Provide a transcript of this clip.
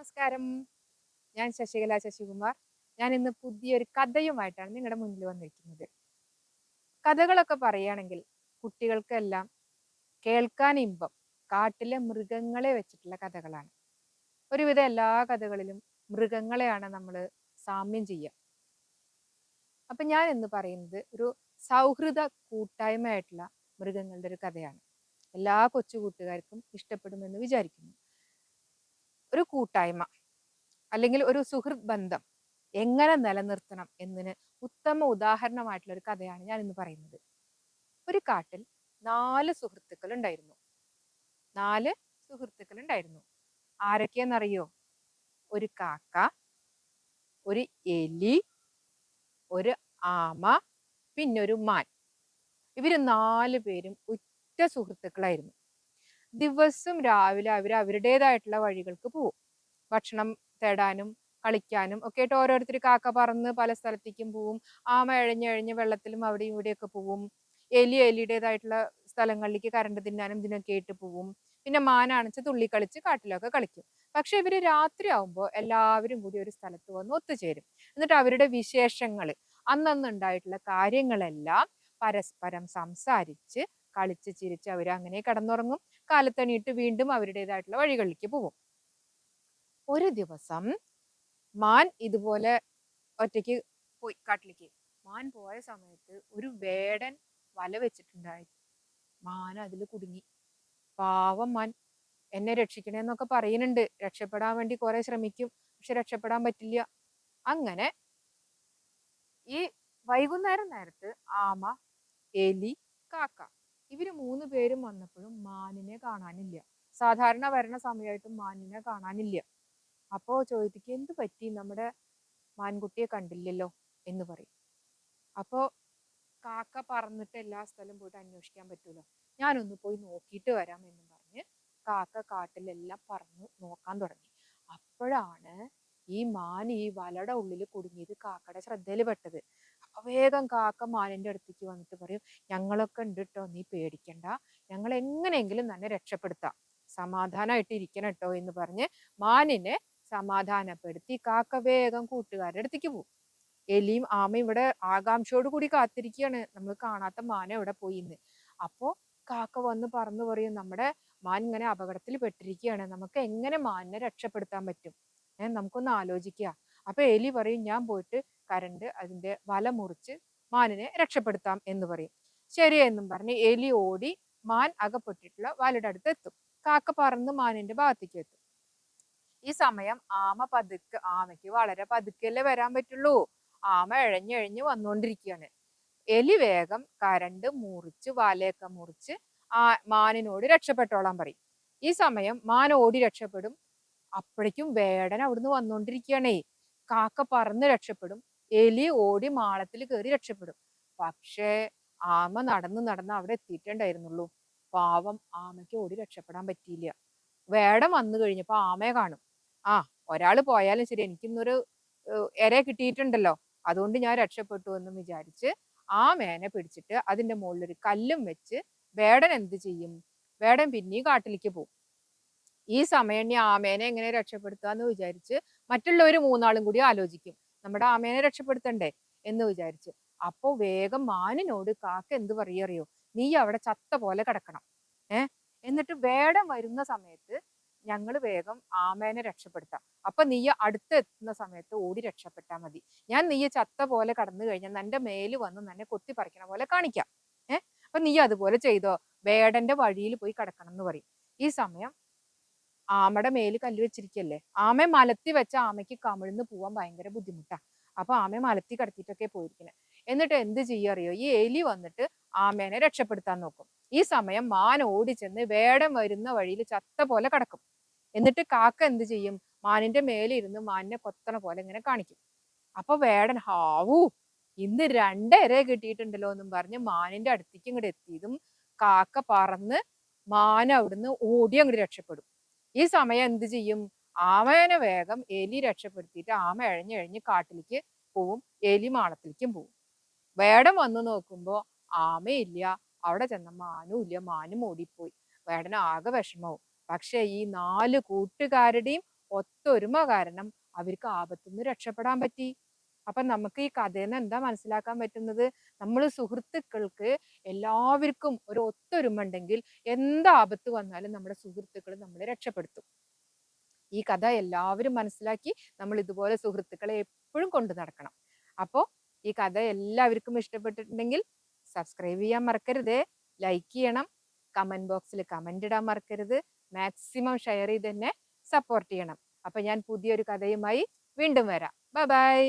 നമസ്കാരം. ഞാൻ ശശികല ശശികുമാർ. ഞാൻ ഇന്ന് പുതിയൊരു കഥയുമായിട്ടാണ് നിങ്ങളുടെ മുന്നിൽ വന്നിരിക്കുന്നത്. കഥകളൊക്കെ പറയുകയാണെങ്കിൽ കുട്ടികൾക്കെല്ലാം കേൾക്കാൻ ഇമ്പം കാട്ടിലെ മൃഗങ്ങളെ വെച്ചിട്ടുള്ള കഥകളാണ്. ഒരുവിധം എല്ലാ കഥകളിലും മൃഗങ്ങളെയാണ് നമ്മൾ സാമ്യം ചെയ്യുക. അപ്പൊ ഞാൻ ഇന്ന് പറയുന്നത് ഒരു സൗഹൃദ കൂട്ടായ്മയായിട്ടുള്ള മൃഗങ്ങളുടെ ഒരു കഥയാണ്. എല്ലാ കൊച്ചു കൂട്ടുകാർക്കും ഇഷ്ടപ്പെടുമെന്ന് വിചാരിക്കുന്നു. ഒരു കൂട്ടായ്മ അല്ലെങ്കിൽ ഒരു സുഹൃത് ബന്ധം എങ്ങനെ നിലനിർത്തണം എന്നതിന് ഉത്തമ ഉദാഹരണമായിട്ടുള്ള ഒരു കഥയാണ് ഞാൻ ഇന്ന് പറയുന്നത്. ഒരു കാട്ടിൽ നാല് സുഹൃത്തുക്കൾ ഉണ്ടായിരുന്നു. നാല് സുഹൃത്തുക്കൾ ഉണ്ടായിരുന്നു. ആരൊക്കെയെന്നറിയോ ഒരു കാക്ക ഒരു എലി ഒരു ആമ പിന്നൊരു മാൻ. ഇവർ നാല് പേരും ഉറ്റ സുഹൃത്തുക്കളായിരുന്നു. ദിവസം രാവിലെ അവർ അവരുടേതായിട്ടുള്ള വഴികൾക്ക് പോകും ഭക്ഷണം തേടാനും കളിക്കാനും ഒക്കെ ആയിട്ട് ഓരോരുത്തർ കാക്ക പറന്ന് പല സ്ഥലത്തേക്കും പോവും. ആമ എഴഞ്ഞെഴഞ്ഞ് വെള്ളത്തിലും അവിടെയും ഇവിടെയൊക്കെ പോവും. എലി എലിയുടേതായിട്ടുള്ള സ്ഥലങ്ങളിലേക്ക് കരണ്ട് തിന്നാനും ഇതിനൊക്കെ ആയിട്ട് പോവും. പിന്നെ മാനാണിച്ച് തുള്ളി കളിച്ച് കാട്ടിലൊക്കെ കളിക്കും. പക്ഷെ ഇവർ രാത്രി ആവുമ്പോൾ എല്ലാവരും കൂടി ഒരു സ്ഥലത്ത് വന്ന് ഒത്തുചേരും. എന്നിട്ട് അവരുടെ വിശേഷങ്ങൾ അന്നന്നുണ്ടായിട്ടുള്ള കാര്യങ്ങളെല്ലാം പരസ്പരം സംസാരിച്ച് കളിച്ച് ചിരിച്ച് അവർ അങ്ങനെ കിടന്നുറങ്ങും. കാലത്തണിയിട്ട് വീണ്ടും അവരുടേതായിട്ടുള്ള വഴികളിലേക്ക് പോകും. ഒരു ദിവസം മാൻ ഇതുപോലെ ഒറ്റയ്ക്ക് പോയി കാട്ടിലേക്ക്. മാൻ പോയ സമയത്ത് ഒരു വേടൻ വല വെച്ചിട്ടുണ്ടായി. മാൻ അതിൽ കുടുങ്ങി. പാവം മാൻ. എന്നെ രക്ഷിക്കണേന്നൊക്കെ പറയുന്നുണ്ട്. രക്ഷപ്പെടാൻ വേണ്ടി കുറെ ശ്രമിക്കും. പക്ഷെ രക്ഷപ്പെടാൻ പറ്റില്ല. അങ്ങനെ ഈ വൈകുന്നേരം നേരത്ത് ആമ എലി കാക്ക ഇവർ മൂന്ന് പേരും വന്നപ്പോഴും മാനിനെ കാണാനില്ല. സാധാരണ വരണ സമയമായിട്ടും മാനിനെ കാണാനില്ല. അപ്പോ ചോദ്യത്തിക്ക് എന്ത് പറ്റി? നമ്മുടെ മാൻകുട്ടിയെ കണ്ടില്ലല്ലോ? എന്ന് പറയും. അപ്പോ കാക്ക പറന്നിട്ട് എല്ലാ സ്ഥലവും പോയിട്ട് അന്വേഷിക്കാൻ പറ്റൂലോ? ഞാനൊന്ന് പോയി നോക്കിയിട്ട് വരാം എന്ന് പറഞ്ഞ് കാക്ക കാട്ടിലെല്ലാം പറന്ന് നോക്കാൻ തുടങ്ങി. അപ്പോഴാണ് ഈ മാൻ ഈ വലയുടെ ഉള്ളിൽ കുടുങ്ങിയത് കാക്കയുടെ ശ്രദ്ധയിൽ പെട്ടത്. വേഗം കാക്ക മാനിന്റെ അടുത്തേക്ക് വന്നിട്ട് പറയും ഞങ്ങളൊക്കെ ഉണ്ട് കേട്ടോ നീ പേടിക്കണ്ട. ഞങ്ങൾ എങ്ങനെയെങ്കിലും തന്നെ രക്ഷപ്പെടുത്താം. സമാധാനമായിട്ട് ഇരിക്കണം കേട്ടോ എന്ന് പറഞ്ഞ് മാനിനെ സമാധാനപ്പെടുത്തി കാക്ക വേഗം കൂട്ടുകാരുടെ അടുത്തേക്ക് പോകും എലിയും ആമയും ഇവിടെ ആകാംക്ഷയോട് കൂടി കാത്തിരിക്കുകയാണ് നമ്മൾ കാണാത്ത മാന എവിടെ പോയി എന്ന് അപ്പോ കാക്ക വന്ന് പറന്നു പറയും നമ്മുടെ മാൻ ഇങ്ങനെ അപകടത്തിൽ പെട്ടിരിക്കുകയാണ് നമുക്ക് എങ്ങനെ മാനിനെ രക്ഷപ്പെടുത്താൻ പറ്റും? ഏഹ് നമുക്കൊന്ന് ആലോചിക്കുക അപ്പൊ എലി പറയും ഞാൻ പോയിട്ട് കരണ്ട് അതിന്റെ വല മുറിച്ച് മാനിനെ രക്ഷപ്പെടുത്താം എന്ന് പറയും. ശരി എന്നും പറഞ്ഞ് എലി ഓടി മാൻ അകപ്പെട്ടിട്ടുള്ള വലയുടെ അടുത്ത് എത്തും. കാക്ക പറന്ന് മാനിന്റെ ഭാഗത്തേക്ക് എത്തും. ഈ സമയം ആമ പതുക്കെ ആമയ്ക്ക് വളരെ പതുക്കെയല്ലേ വരാൻ പറ്റുള്ളൂ. ആമ എഴഞ്ഞെഴഞ്ഞ് വന്നുകൊണ്ടിരിക്കുകയാണ്. എലി വേഗം കരണ്ട് മുറിച്ച് വലയൊക്കെ മുറിച്ച് ആ മാനിനോട് രക്ഷപ്പെട്ടോളാൻ പറയും. ഈ സമയം മാൻ ഓടി രക്ഷപ്പെടും. അപ്പോഴേക്കും വേടൻ അവിടുന്ന് വന്നുകൊണ്ടിരിക്കുകയാണേ. കാക്ക പറന്ന് രക്ഷപ്പെടും. എലി ഓടി മാളത്തിൽ കയറി രക്ഷപ്പെടും. പക്ഷേ ആമ നടന്ന് നടന്ന് അവിടെ എത്തിയിട്ടുണ്ടായിരുന്നുള്ളൂ. പാവം ആമയ്ക്ക് ഓടി രക്ഷപ്പെടാൻ പറ്റിയില്ല. വേടം വന്നു കഴിഞ്ഞപ്പോൾ ആമയെ കാണും. ആ ഒരാൾ പോയാലും ശരി എനിക്കിന്നൊരു എര കിട്ടിയിട്ടുണ്ടല്ലോ. അതുകൊണ്ട് ഞാൻ രക്ഷപ്പെട്ടു എന്ന് വിചാരിച്ച് ആ മേനെ പിടിച്ചിട്ട് അതിന്റെ മുകളിൽ ഒരു കല്ലും വെച്ച് വേടൻ എന്ത് ചെയ്യും? വേടൻ പിന്നെയും കാട്ടിലേക്ക് പോകും ഈ സമയം ആമേനെ എങ്ങനെ രക്ഷപ്പെടുത്തുക എന്ന് വിചാരിച്ച് മറ്റുള്ളവർ മൂന്നാളും കൂടി ആലോചിക്കും. നമ്മുടെ ആമേനെ രക്ഷപ്പെടുത്തണ്ടേ എന്ന് വിചാരിച്ചു. അപ്പോ വേഗം മാനിനോട് കാക്ക എന്ത് പറയറിയോ നീ അവിടെ ചത്ത പോലെ കിടക്കണം. ഏ? എന്നിട്ട് വേടം വരുന്ന സമയത്ത് ഞങ്ങൾ വേഗം ആമേനെ രക്ഷപ്പെടുത്താം. അപ്പൊ നീ അടുത്ത് എത്തുന്ന സമയത്ത് ഓടി രക്ഷപ്പെട്ടാൽ മതി. ഞാൻ നീ ചത്ത പോലെ കടന്നു കഴിഞ്ഞാൽ നിന്റെ മേൽ വന്ന് നിന്നെ കൊത്തി പറിക്കണ പോലെ കാണിക്കാം. ഏഹ് അപ്പൊ നീ അതുപോലെ ചെയ്തോ? വേടന്റെ വഴിയിൽ പോയി കിടക്കണം എന്ന് പറയും. ഈ സമയം ആമയുടെ മേൽ കല്ല് വെച്ചിരിക്കല്ലേ ആമയെ മലത്തി വെച്ച ആമയ്ക്ക് കമിഴ്ന്ന് പോവാൻ ഭയങ്കര ബുദ്ധിമുട്ടാ. അപ്പൊ ആമയെ മലത്തി കടത്തിയിട്ടൊക്കെ പോയിരിക്കണേ. എന്നിട്ട് എന്ത് ചെയ്യറിയോ ഈ എലി വന്നിട്ട് ആമേനെ രക്ഷപ്പെടുത്താൻ നോക്കും. ഈ സമയം മാൻ ഓടി ചെന്ന് വേടം വരുന്ന വഴിയിൽ ചത്ത പോലെ കിടക്കും. എന്നിട്ട് കാക്ക എന്ത് ചെയ്യും? മാനിന്റെ മേലെ ഇരുന്ന് മാനിനെ കൊത്തണ പോലെ ഇങ്ങനെ കാണിക്കും. അപ്പൊ വേടൻ ഹാവൂ ഇന്ന് രണ്ടര കിട്ടിയിട്ടുണ്ടല്ലോ എന്നും പറഞ്ഞ് മാനിന്റെ അടുത്തേക്ക് ഇങ്ങോട്ട് എത്തിയതും കാക്ക പറന്ന് മാൻ അവിടുന്ന് ഓടി അങ്ങോട്ട് രക്ഷപ്പെടും. ഈ സമയം എന്ത് ചെയ്യും? ആമേനെ വേഗം എലി രക്ഷപ്പെടുത്തിയിട്ട് ആമ എഴഞ്ഞ് എഴഞ്ഞ് കാട്ടിലേക്ക് പോവും. എലി മാളത്തിലേക്കും പോവും. വേടം വന്നു നോക്കുമ്പോൾ ആമയില്ല അവിടെ ചെന്ന മാനും ഇല്ല. മാനും ഓടിപ്പോയി. വേടന് ആകെ വിഷമവും. പക്ഷെ ഈ നാല് കൂട്ടുകാരുടെയും ഒത്തൊരുമ കാരണം അവർക്ക് ആപത്തുനിന്ന് രക്ഷപ്പെടാൻ പറ്റി. അപ്പൊ നമുക്ക് ഈ കഥയിൽ നിന്ന് എന്താ മനസ്സിലാക്കാൻ പറ്റുന്നത്? നമ്മൾ സുഹൃത്തുക്കൾക്ക് എല്ലാവർക്കും ഒരു ഒത്തൊരുമ ഉണ്ടെങ്കിൽ എന്ത് ആപത്ത് വന്നാലും നമ്മുടെ സുഹൃത്തുക്കൾ നമ്മളെ രക്ഷപ്പെടുത്തും. ഈ കഥ എല്ലാവരും മനസ്സിലാക്കി നമ്മൾ ഇതുപോലെ സുഹൃത്തുക്കളെ എപ്പോഴും കൊണ്ടു നടക്കണം. അപ്പോൾ ഈ കഥ എല്ലാവർക്കും ഇഷ്ടപ്പെട്ടിട്ടുണ്ടെങ്കിൽ സബ്സ്ക്രൈബ് ചെയ്യാൻ മറക്കരുത്. ലൈക്ക് ചെയ്യണം. കമന്റ് ബോക്സിൽ കമന്റ് ഇടാൻ മറക്കരുത്. മാക്സിമം ഷെയർ ചെയ്ത് തന്നെ സപ്പോർട്ട് ചെയ്യണം. അപ്പൊ ഞാൻ പുതിയൊരു കഥയുമായി വീണ്ടും വരാം. Bye bye.